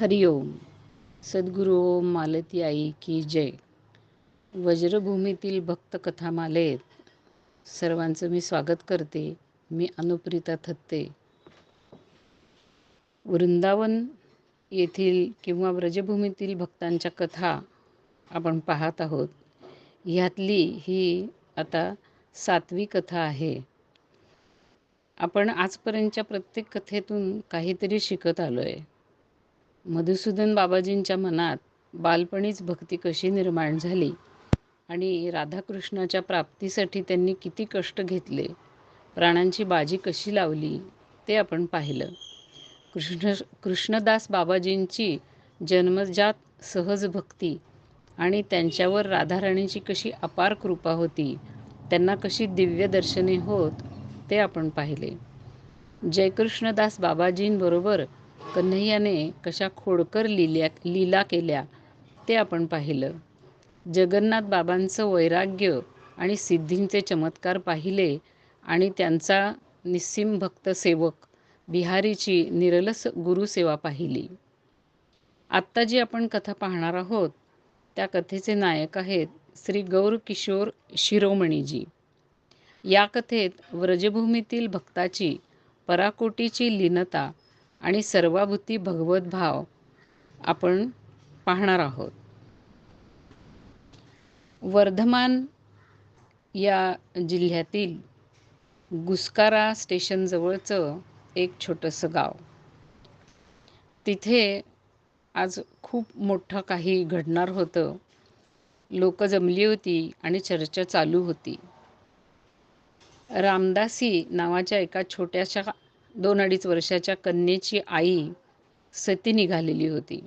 हरिओम सद्गुरू ओम मालती आई की जय. वज्रभूमीतील भक्त कथामालेत. सर्वांचं मी स्वागत करते. मी अनुप्रिता थत्ते. वृंदावन येथील किंवा व्रजभूमीतील भक्तांच्या कथा आपण पाहत आहोत. ह्यातली ही आता सातवी कथा आहे. आपण आजपर्यंतच्या प्रत्येक कथेतून काहीतरी शिकत आलो आहे मधुसूदन बाबाजींच्या मनात बालपणीच भक्ती कशी निर्माण झाली आणि राधाकृष्णाच्या प्राप्तीसाठी त्यांनी किती कष्ट घेतले प्राणांची बाजी कशी लावली ते आपण पाहिलं. कृष्ण कृष्णदास बाबाजींची जन्मजात सहज भक्ती आणि त्यांच्यावर राधाराणीची कशी अपार कृपा होती त्यांना कशी दिव्य दर्शने होत ते आपण पाहिले. जयकृष्णदास बाबाजींबरोबर कन्हैयाने कशा खोडकर लिल्या लीला केल्या ते आपण पाहिलं. जगन्नाथ बाबांचं वैराग्य आणि सिद्धींचे चमत्कार पाहिले आणि त्यांचा निस्सिम भक्त सेवक बिहारीची निरलस गुरुसेवा पाहिली. आत्ता जी आपण कथा पाहणार आहोत त्या कथेचे नायक आहेत श्री गौरकिशोर शिरोमणीजी. या कथेत व्रजभूमीतील भक्ताची पराकोटीची लीनता आणि सर्वाभूती भगवत भाव आपण पाहणार आहोत. वर्धमान या जिल्ह्यातील गुस्कारा स्टेशनजवळचं एक छोटंसं गाव. तिथे आज खूप मोठं काही घडणार होतं. लोक जमली होती आणि चर्चा चालू होती. रामदासी नावाच्या एका छोट्याशा दोन अडीच वर्षाच्या कन्येची आई सती निघालेली होती.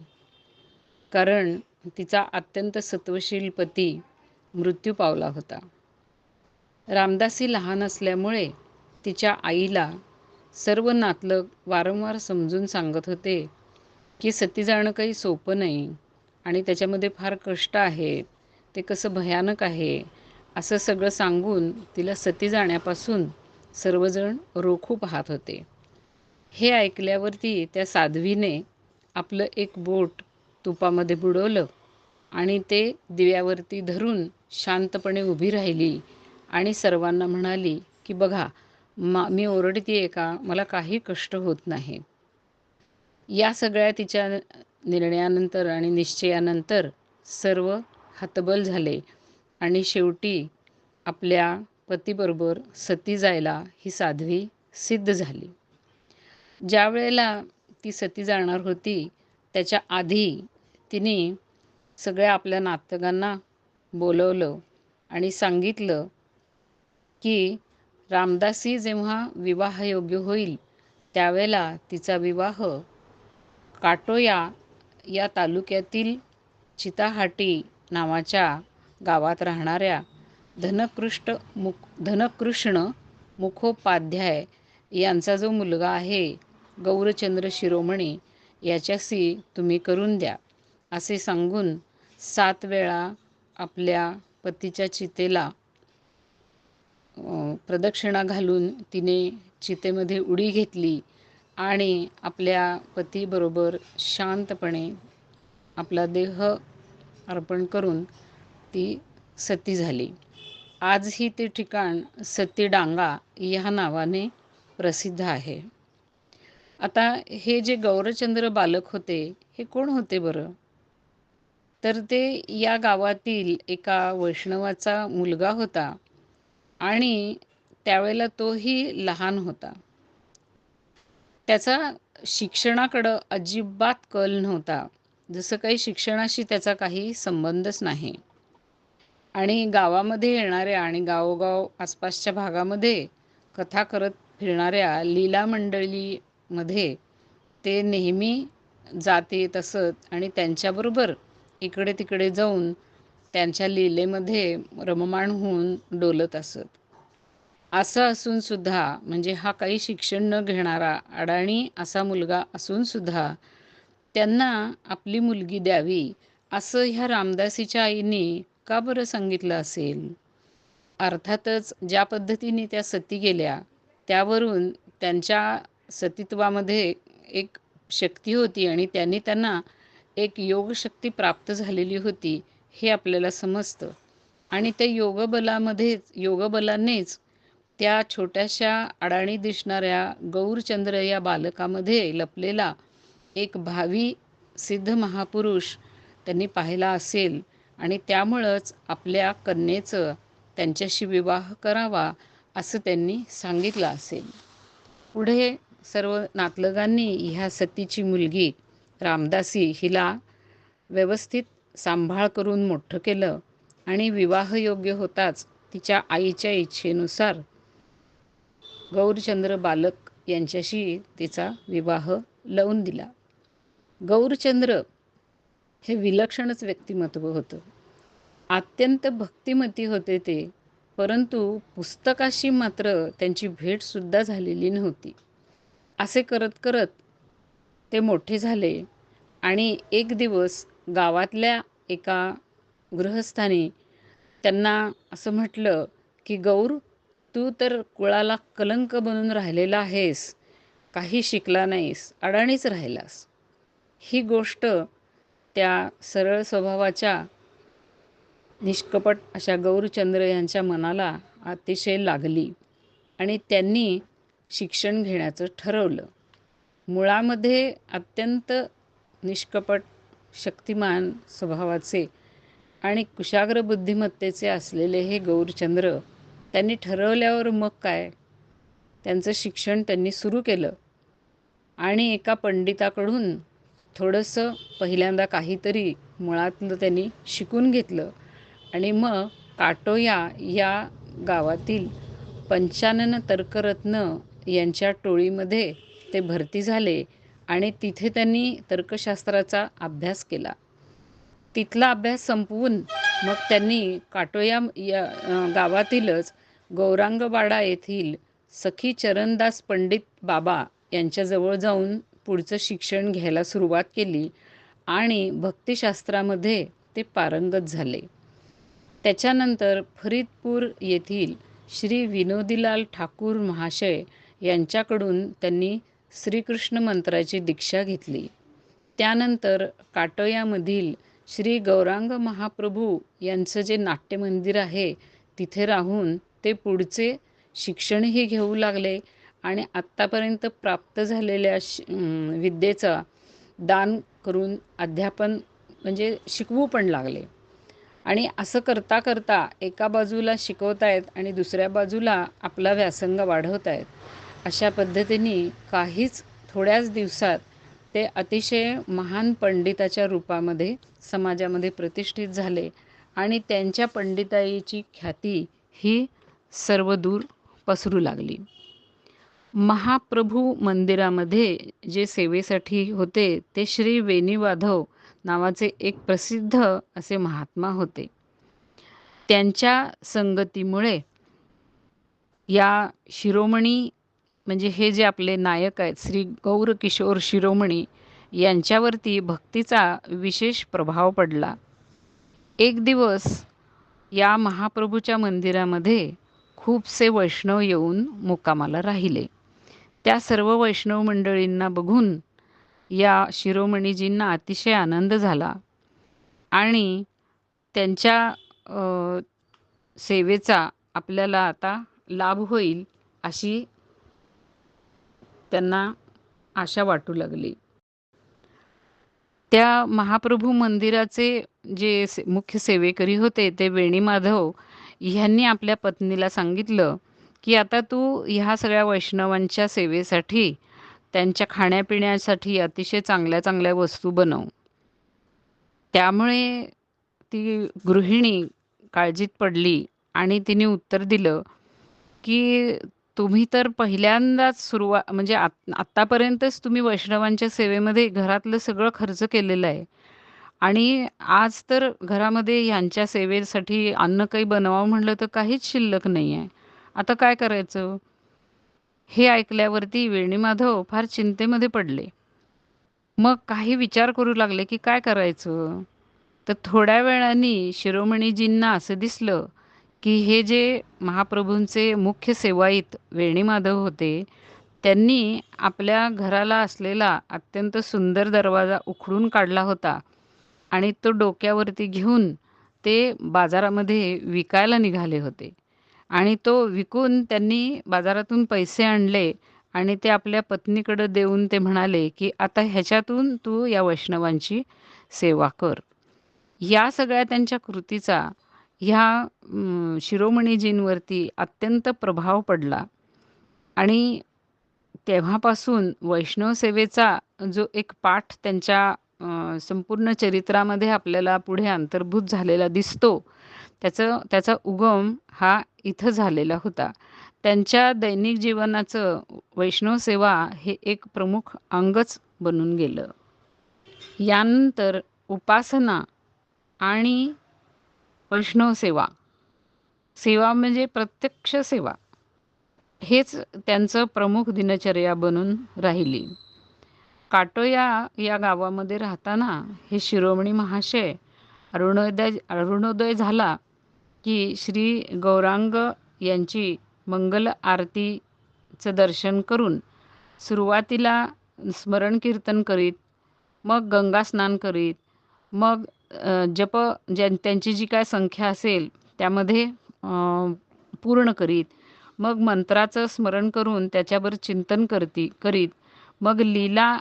कारण तिचा अत्यंत सत्वशील पती मृत्यू पावला होता. रामदासी लहान असल्यामुळे तिच्या आईला सर्व नातलग वारंवार समजून सांगत होते की सती जाणं काही सोपं नाही आणि त्याच्यामध्ये फार कष्ट आहेत ते कसं भयानक आहे असं सगळं सांगून तिला सती जाण्यापासून सर्वजण रोखू पाहत होते. हे ऐकल्यावरती त्या साध्वीने आपलं एक बोट तुपामध्ये बुडवलं आणि ते दिव्यावरती धरून शांतपणे उभी राहिली आणि सर्वांना म्हणाली की बघा मा मी ओरडते आहे का? मला काही कष्ट होत नाही. या सगळ्या तिच्या निर्णयानंतर आणि निश्चयानंतर सर्व हतबल झाले आणि शेवटी आपल्या पतीबरोबर सती जायला ही साध्वी सिद्ध झाली. ज्या वेळेला ती सती जाणार होती त्याच्या आधी तिने सगळ्या आपल्या नातगांना बोलवलं आणि सांगितलं की रामदासी जेव्हा विवाहयोग्य होईल त्यावेळेला तिचा विवाह काटोया या तालुक्यातील चिताहाटी नावाच्या गावात राहणाऱ्या धनकृष्ट मुख धनकृष्ण मुखोपाध्याय यांचा जो मुलगा आहे गौरचंद्र शिरोमणी याच्याशी तुम्ही करून द्या. असे सांगून सात वेळा आपल्या पतीच्या चितेला प्रदक्षिणा घालून तिने चितेमध्ये उडी घेतली आणि आपल्या पतीबरोबर शांतपणे आपला देह अर्पण करून ती सती झाली. आजही ते ठिकाण सतीडांगा या नावाने प्रसिद्ध आहे. आता हे जे गौरचंद्र बालक होते हे कोण होते बरं? तर ते या गावातील एका वैष्णवाचा मुलगा होता आणि त्यावेळेला तोही लहान होता. त्याचा शिक्षणाकडं अजिबात कल नव्हता. जसं काही शिक्षणाशी त्याचा काही संबंधच नाही. आणि गावामध्ये येणाऱ्या आणि गावोगाव आसपासच्या भागामध्ये कथा करत फिरणाऱ्या लीला मध्ये ते नेहमी जाते असत आणि त्यांच्याबरोबर इकडे तिकडे जाऊन त्यांच्या लीलेमध्ये रममाण होऊन डोलत असत. असं असून सुद्धा म्हणजे हा काही शिक्षण न घेणारा अडाणी असा मुलगा असून सुद्धा त्यांना आपली मुलगी द्यावी असं ह्या रामदासीच्या आईने का बरं सांगितलं असेल? अर्थातच ज्या पद्धतीने त्या सती गेल्या त्यावरून त्यांच्या सतीत्वामध्ये एक शक्ती होती आणि त्यांनी त्यांना एक योगशक्ती प्राप्त झालेली होती हे आपल्याला समजतं. आणि त्या योगबलामध्येच योगबलानेच त्या छोट्याशा अडाणी दिसणाऱ्या गौरचंद्र या बालकामध्ये लपलेला एक भावी सिद्ध महापुरुष त्यांनी पाहिला असेल आणि त्यामुळंच आपल्या कन्येचं त्यांच्याशी विवाह करावा असं त्यांनी सांगितलं असेल. पुढे सर्व नातलगांनी ह्या सतीची मुलगी रामदासी हिला व्यवस्थित सांभाळ करून मोठं केलं आणि विवाहयोग्य होताच तिच्या आईच्या इच्छेनुसार गौरचंद्र बालक यांच्याशी तिचा विवाह लावून दिला. गौरचंद्र हे विलक्षणच व्यक्तिमत्व होतं. अत्यंत भक्तिमती होते ते परंतु पुस्तकाशी मात्र त्यांची भेटसुद्धा झालेली नव्हती. असे करत करत ते मोठे झाले आणि एक दिवस गावातल्या एका गृहस्थाने त्यांना असं म्हटलं की गौर तू तर कुळाला कलंक बनून राहिलेला आहेस काही शिकला नाहीस अडाणीच राहिलास. ही गोष्ट त्या सरळ स्वभावाच्या निष्कपट अशा गौरचंद्र यांच्या मनाला अतिशय लागली आणि त्यांनी शिक्षण घेण्याचं ठरवलं. मुळामध्ये अत्यंत निष्कपट शक्तिमान स्वभावाचे आणि कुशाग्र बुद्धिमत्तेचे असलेले हे गौरचंद्र त्यांनी ठरवल्यावर मग काय? त्यांचं शिक्षण त्यांनी सुरू केलं. आणि एका पंडिताकडून थोडंसं पहिल्यांदा काहीतरी मुळातलं त्यांनी शिकून घेतलं. आणि मग काटोया या गावातील पंचानन तर्करत्न यांच्या टोळीमध्ये ते भरती झाले आणि तिथे त्यांनी तर्कशास्त्राचा अभ्यास केला. तिथला अभ्यास संपवून मग त्यांनी काटोया या गावातीलच गौरांगवाडा येथील सखी चरणदास पंडित बाबा यांच्याजवळ जाऊन पुढचं शिक्षण घ्यायला सुरुवात केली आणि भक्तिशास्त्रामध्ये ते पारंगत झाले. त्याच्यानंतर फरीदपूर येथील श्री विनोदीलाल ठाकूर महाशय यांच्याकडून त्यांनी श्रीकृष्ण मंत्राची दीक्षा घेतली. त्यानंतर काटोयामधील श्री गौरांग महाप्रभू यांचं जे नाट्यमंदिर आहे तिथे राहून ते पुढचे शिक्षणही घेऊ लागले आणि आत्तापर्यंत प्राप्त झालेल्या शि विद्येचा दान करून अध्यापन म्हणजे शिकवू पण लागले. आणि असं करता करता एका बाजूला शिकवत आहेत आणि दुसऱ्या बाजूला आपला व्यासंग वाढवत आहेत अशा पद्धतीने काहीच थोड्याच दिवसात ते अतिशय महान पंडिताच्या रूपामध्ये समाजामध्ये प्रतिष्ठित झाले आणि त्यांच्या पंडिताईची ख्याती ही सर्वदूर पसरू लागली. महाप्रभू मंदिरामध्ये जे सेवेसाठी होते ते श्री वेणीवाधव नावाचे एक प्रसिद्ध असे महात्मा होते. त्यांच्या संगतीमुळे या शिरोमणी म्हणजे हे जे आपले नायक आहेत श्री गौरकिशोर शिरोमणी यांच्यावरती भक्तीचा विशेष प्रभाव पडला. एक दिवस या महाप्रभूच्या मंदिरामध्ये खूपसे वैष्णव येऊन मुक्कामाला राहिले. त्या सर्व वैष्णव मंडळींना बघून या शिरोमणीजींना अतिशय आनंद झाला आणि त्यांच्या सेवेचा आपल्याला आता लाभ होईल अशी त्यांना आशा वाटू लागली. त्या महाप्रभू मंदिराचे जे मुख्य सेवेकरी होते ते वेणी माधव ह्यांनी आपल्या पत्नीला सांगितलं की आता तू ह्या सगळ्या वैष्णवांच्या सेवेसाठी त्यांच्या खाण्यापिण्यासाठी अतिशय चांगल्या चांगल्या वस्तू बनव. त्यामुळे ती गृहिणी काळजीत पडली आणि तिने उत्तर दिलं की तुम्ही तर पहिल्यांदाच सुरुवात म्हणजे आत आत्तापर्यंतच तुम्ही वैष्णवांच्या सेवेमध्ये घरातलं सगळं खर्च केलेलं आहे. आणि आज तर घरामध्ये ह्यांच्या सेवेसाठी अन्न काही बनवावं म्हणलं तर काहीच शिल्लक नाही आहे. आता काय करायचं? हे ऐकल्यावरती वेणीमाधव फार चिंतेमध्ये पडले. मग काही विचार करू लागले की काय करायचं? तर थोड्या वेळाने शिरोमणीजींना असं दिसलं की हे जे महाप्रभूंचे मुख्य सेवाईत वेणीमाधव होते त्यांनी आपल्या घराला असलेला अत्यंत सुंदर दरवाजा उखडून काढला होता आणि तो डोक्यावरती घेऊन ते बाजारामध्ये विकायला निघाले होते. आणि तो विकून त्यांनी बाजारातून पैसे आणले आणि ते आपल्या पत्नीकडं देऊन ते म्हणाले की आता ह्याच्यातून तू या वैष्णवांची सेवा कर. या सगळ्या त्यांच्या कृतीचा ह्या शिरोमणीजींवरती अत्यंत प्रभाव पडला. आणि तेव्हापासून वैष्णव सेवेचा जो एक पाठ त्यांच्या संपूर्ण चरित्रामध्ये आपल्याला पुढे अंतर्भूत झालेला दिसतो त्याचं त्याचा उगम हा इथं झालेला होता. त्यांच्या दैनिक जीवनाचं वैष्णव सेवा हे एक प्रमुख अंगच बनून गेलं. यानंतर उपासना आणि वैष्णव सेवा. सेवा म्हणजे प्रत्यक्ष सेवा. हेच त्यांचं प्रमुख दिनचर्या बनून राहिली. काटोया या गावामध्ये राहताना हे शिरोमणी महाशय अरुणोदय अरुणोदय झाला की श्री गौरांग यांची मंगल आरतीचं दर्शन करून सुरुवातीला स्मरण कीर्तन करीत मग गंगा स्नान करीत मग जप ज्या त्यांची जी काय संख्या असेल त्यामध्ये पूर्ण करीत. मग मंत्राचं स्मरण करून त्याच्यावर चिंतन करती करीत. मग लीला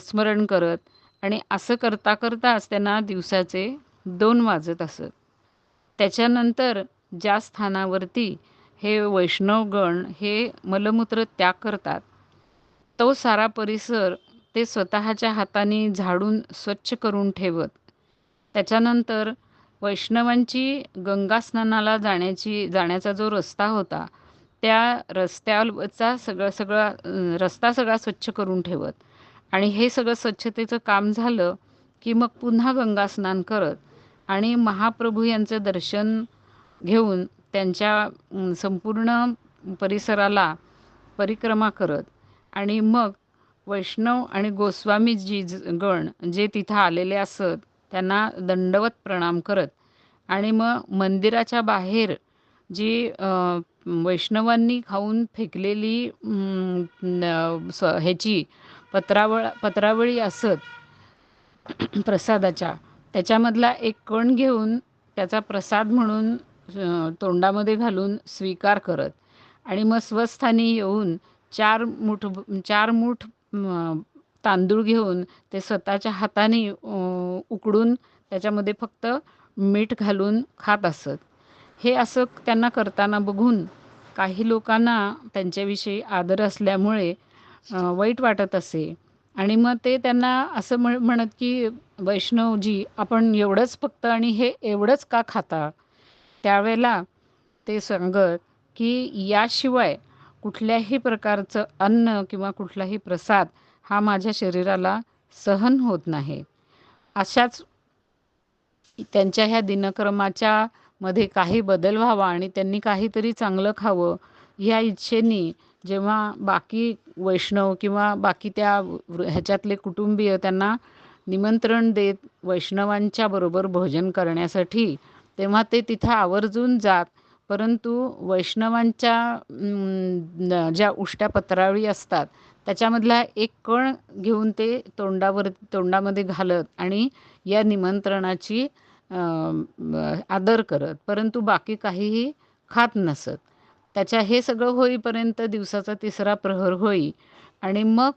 स्मरण करत आणि असं करता करताच त्यांना दिवसाचे दोन वाजत असत. त्याच्यानंतर ज्या स्थानावरती हे वैष्णवगण हे मलमूत्र त्याग करतात तो सारा परिसर ते स्वतःच्या हाताने झाडून स्वच्छ करून ठेवत. त्याच्यानंतर वैष्णवांची गंगा स्नानाला जाण्याची जाण्याचा जो रस्ता होता त्या रस्त्यावरचा सगळं सगळा रस्ता सगळा स्वच्छ करून ठेवत. आणि हे सगळं स्वच्छतेचं काम झालं की मग पुन्हा गंगा स्नान करत आणि महाप्रभू यांचं दर्शन घेऊन त्यांच्या संपूर्ण परिसराला परिक्रमा करत. आणि मग वैष्णव आणि गोस्वामीजी गण जे तिथं आलेले असत त्यांना दंडवत प्रणाम करत. आणि मग मंदिराच्या बाहेर जी वैष्णवांनी खाऊन फेकलेली ह्याची पत्रावळ पत्रावळी असत प्रसादाच्या त्याच्यामधला एक कण घेऊन त्याचा प्रसाद म्हणून तोंडामध्ये घालून स्वीकार करत. आणि मग स्वस्थानी येऊन चार मूठ चार मूठ तांदूळ घेऊन ते स्वतःच्या हाताने उकडून त्याच्यामध्ये फक्त मीठ घालून खात असत. हे असं त्यांना करताना बघून काही लोकांना त्यांच्याविषयी आदर असल्यामुळे वाईट वाटत असे. आणि मग ते त्यांना असं म्हण म्हणत की वैष्णवजी आपण एवढंच फक्त आणि हे एवढंच का खाता? त्यावेळेला ते सांगत की याशिवाय कुठल्याही प्रकारचं अन्न किंवा कुठलाही प्रसाद हा माझ्या शरीराला सहन होत नाही. अशाच त्यांच्या ह्या दिनक्रमाच्या मध्ये काही बदल व्हावा आणि त्यांनी काहीतरी चांगलं खावं ह्या इच्छेनी जेव्हा बाकी वैष्णव किंवा बाकी त्या ह्याच्यातले कुटुंबीय त्यांना निमंत्रण देत वैष्णवांच्या बरोबर भोजन करण्यासाठी तेव्हा ते तिथं आवर्जून जात. परंतु वैष्णवांच्या ज्या उष्ट्या पत्रावळी असतात त्याच्यामधला एक कण घेऊन ते तोंडावर तोंडामध्ये घालत आणि या निमंत्रणाची आदर करत. परंतु बाकी काहीही खात नसत. त्याच्या हे सगळं होईपर्यंत दिवसाचा तिसरा प्रहर होई. आणि मग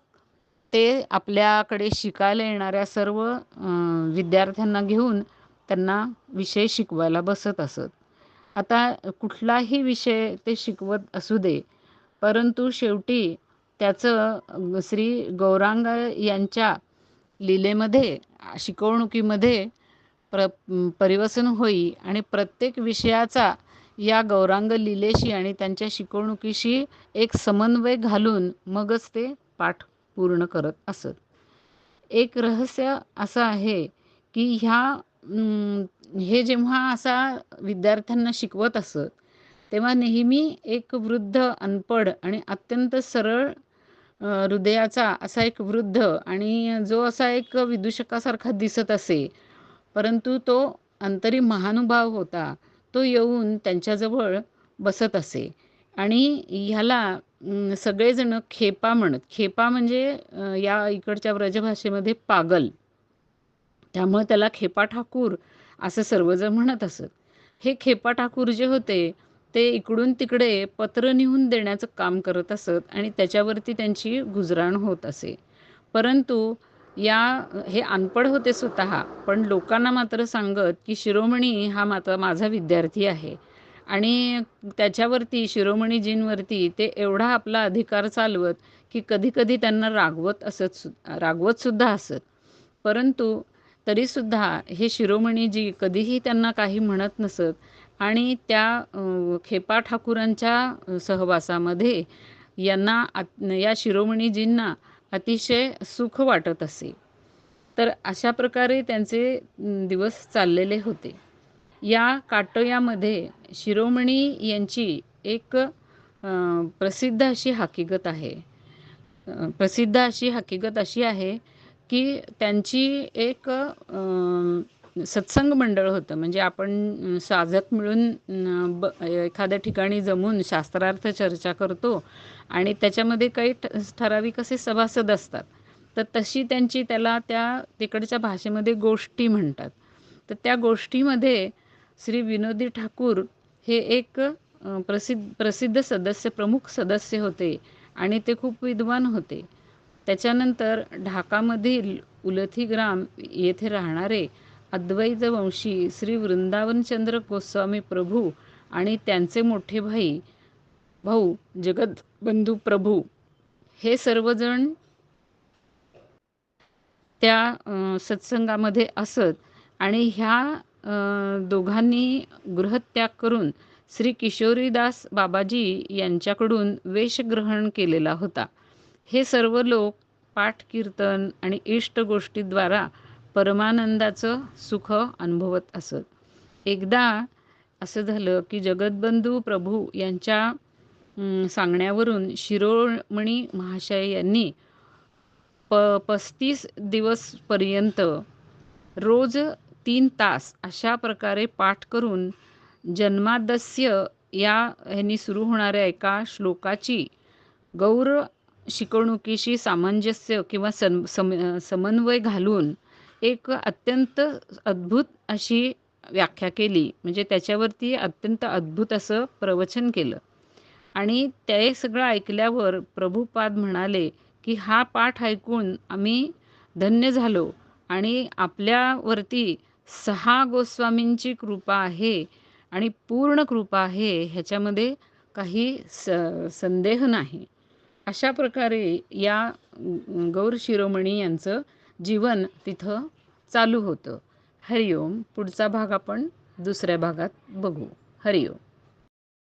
ते आपल्याकडे शिकायला येणाऱ्या सर्व विद्यार्थ्यांना घेऊन त्यांना विषय शिकवायला बसत असत. आता कुठलाही विषय ते शिकवत असू दे. परंतु शेवटी त्याचं श्री गौरांग यांच्या लीलेमध्ये शिकवणुकीमध्ये प्र परिवसन होई आणि प्रत्येक विषयाचा या गौरांग लीलेशी आणि त्यांच्या शिकवणुकीशी एक समन्वय घालून मगच ते पाठ पूर्ण करत असत. एक रहस्य असं आहे की ह्या हे जेव्हा असा विद्यार्थ्यांना शिकवत असत तेव्हा नेहमी एक वृद्ध अनपड आणि अत्यंत सरळ हृदयाचा असा एक वृद्ध आणि जो असा एक विदूषकासारखा दिसत असे. परंतु तो अंतरी महानुभाव होता. तो येऊन त्यांच्याजवळ बसत असे. आणि ह्याला सगळेजण खेपा म्हणत. खेपा म्हणजे या इकडच्या व्रजभाषेमध्ये पागल. त्यामुळे त्याला खेपा ठाकूर असं सर्वजण म्हणत असत. हे खेपा ठाकूर जे होते ते इकडून तिकडे पत्र निहून देण्याचं काम करत असत आणि त्याच्यावरती त्यांची गुजराण होत असे. परंतु या हे अनपड होते स्वतः पण लोकांना मात्र सांगत की शिरोमणी हा मात्र माझा विद्यार्थी आहे. आणि त्याच्यावरती शिरोमणीजींवरती ते एवढा आपला अधिकार चालवत की कधीकधी त्यांना रागवत असत सु रागवतसुद्धा असत. परंतु तरीसुद्धा हे शिरोमणीजी कधीही त्यांना काही म्हणत नसत आणि त्या खेपा ठाकूरांच्या सहवासामध्ये यांना या शिरोमणीजींना अतिशय सुख वाटत असे. तर अशा प्रकारे त्यांचे दिवस चाललेले होते. या काटोयामध्ये शिरोमणी यांची एक प्रसिद्ध अशी हकीकत आहे. प्रसिद्ध अशी हकीकत अशी आहे की त्यांची एक सत्संग मंडळ होतं. म्हणजे आपण साधक मिळून ब एखाद्या ठिकाणी जमून शास्त्रार्थ चर्चा करतो आणि त्याच्यामध्ये काही ठराविक असे सभासद असतात. तर तशी त्यांची त्याला त्या तिकडच्या भाषेमध्ये गोष्टी म्हणतात. तर त्या गोष्टीमध्ये श्री विनोदी ठाकूर हे एक प्रसिद्ध प्रसिद्ध सदस्य प्रमुख सदस्य होते आणि ते खूप विद्वान होते. त्याच्यानंतर ढाकामधील उलथीग्राम येथे राहणारे अद्वैतवंशी श्री वृंदावनचंद्र गोस्वामी प्रभू आणि त्यांचे मोठे भाई भाऊ जगदबंधू प्रभू. हे सर्वजण त्या सत्संगामध्ये असत आणि ह्या दोघांनी गृहत्याग करून श्री किशोरीदास बाबाजी यांच्याकडून वेशग्रहण केलेला होता. हे सर्व लोक पाठ कीर्तन आणि इष्ट गोष्टीद्वारा परमानंदाचं सुख अनुभवत असत. एकदा असं झालं की जगतबंधू प्रभू यांच्या सांगण्यावरून शिरोमणी महाशय यांनी प पस्तीस दिवसपर्यंत रोज तीन तास अशा प्रकारे पाठ करून जन्मादस्य या ह्यांनी सुरू होणाऱ्या एका श्लोकाची गौर शिकवणुकीशी सामंजस्य किंवा सम सम समन्वय घालून एक अत्यंत अद्भुत अशी व्याख्या केली. म्हणजे त्याच्यावरती अत्यंत अद्भुत असं प्रवचन केलं. आणि ते सगळं ऐकल्यावर प्रभुपाद म्हणाले की हा पाठ ऐकून आम्ही धन्य झालो आणि आपल्यावरती सहा गोस्वामींची कृपा आहे आणि पूर्ण कृपा आहे ह्याच्यामध्ये काही स संदेह नाही. अशा प्रकारे या गौर शिरोमणी यांचं जीवन तिथं चालू होतं. हरिओम पुढचा भाग आपण दुसऱ्या भागात बघू. हरिओम.